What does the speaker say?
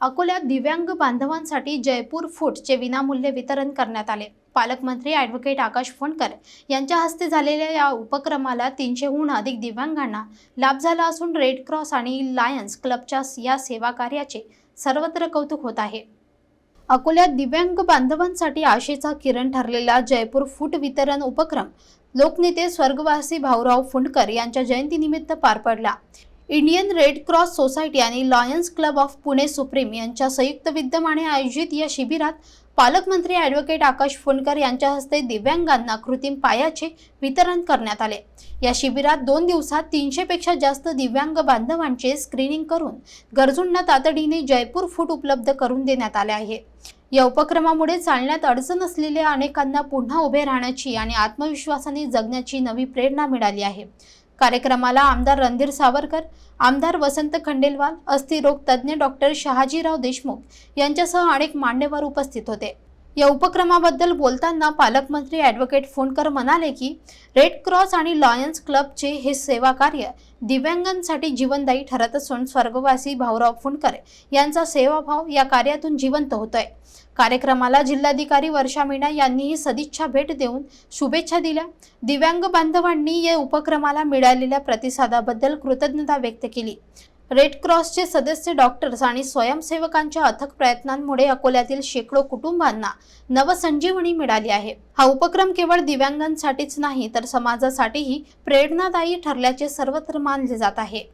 अकोल्यात दिव्यांग बांधवांसाठी जयपूर फूडचे विनामूल्य वितरण करण्यात आले. पालकमंत्री ॲडव्होकेट आकाश फोंडकर यांच्या हस्ते झालेल्या या उपक्रमाला तीनशेहून अधिक दिव्यांगांना लाभ झाला असून रेड क्रॉस आणि लायन्स क्लबच्या या सेवा कार्याचे सर्वत्र कौतुक होत आहे. अकोल्यात दिव्यांग बांधवांसाठी आशेचा किरण ठरलेला जयपूर फूट वितरण उपक्रम लोकनेते स्वर्गवासी भाऊराव फुंडकर यांच्या जयंतीनिमित्त पार पडला. इंडियन रेड क्रॉस सोसायटी आणि Lions Club of Pune Supreme यांच्या संयुक्त विद्यमाने आयोजित या शिबिरात पालकमंत्री ॲडव्होकेट आकाश फुंडकर यांच्या हस्ते दिव्यांगांना कृत्रिम पायाचे वितरण करण्यात आले. या शिबिरात दोन दिवसात तीनशेपेक्षा जास्त दिव्यांग बांधवांचे स्क्रीनिंग करून गरजूंना तातडीने जयपूर फूट उपलब्ध करून देण्यात आले आहे. या उपक्रमामुळे चालण्यात अडचण असलेल्या अनेकांना पुन्हा उभे राहण्याची आणि आत्मविश्वासाने जगण्याची नवी प्रेरणा मिळाली आहे. कार्यक्रमाला आमदार रणधीर सावरकर आमदार वसंत खंडेलवाल अस्थिरोग तज्ज्ञ डॉक्टर शहाजीराव देशमुख यांच्यासह अनेक मान्यवर उपस्थित होते. या उपक्रमाबद्दल बोलताना पालकमंत्री ॲडव्होकेट फोनकर म्हणाले की रेड क्रॉस आणि लॉयन्स क्लबचे हे सेवा कार्य दिव्यांगांसाठी जीवनदायी ठरत असून स्वर्गवासी भाऊराव फुंडकर यांचा सेवाभाव या कार्यातून जिवंत होतोय. कार्यक्रमाला जिल्हाधिकारी वर्षा मीणा यांनीही सदिच्छा भेट देऊन शुभेच्छा दिल्या. दिव्यांग बांधवांनी या उपक्रमाला मिळालेल्या प्रतिसादाबद्दल कृतज्ञता व्यक्त केली. रेड क्रॉसचे सदस्य डॉक्टर्स आणि स्वयंसेवकांच्या अथक प्रयत्नांमुळे अकोल्यातील शेकडो कुटुंबांना नवसंजीवनी मिळाली आहे. हा उपक्रम केवळ दिव्यांगांसाठीच नाही तर समाजासाठीही प्रेरणादायी ठरल्याचे सर्वत्र मानले जात आहे.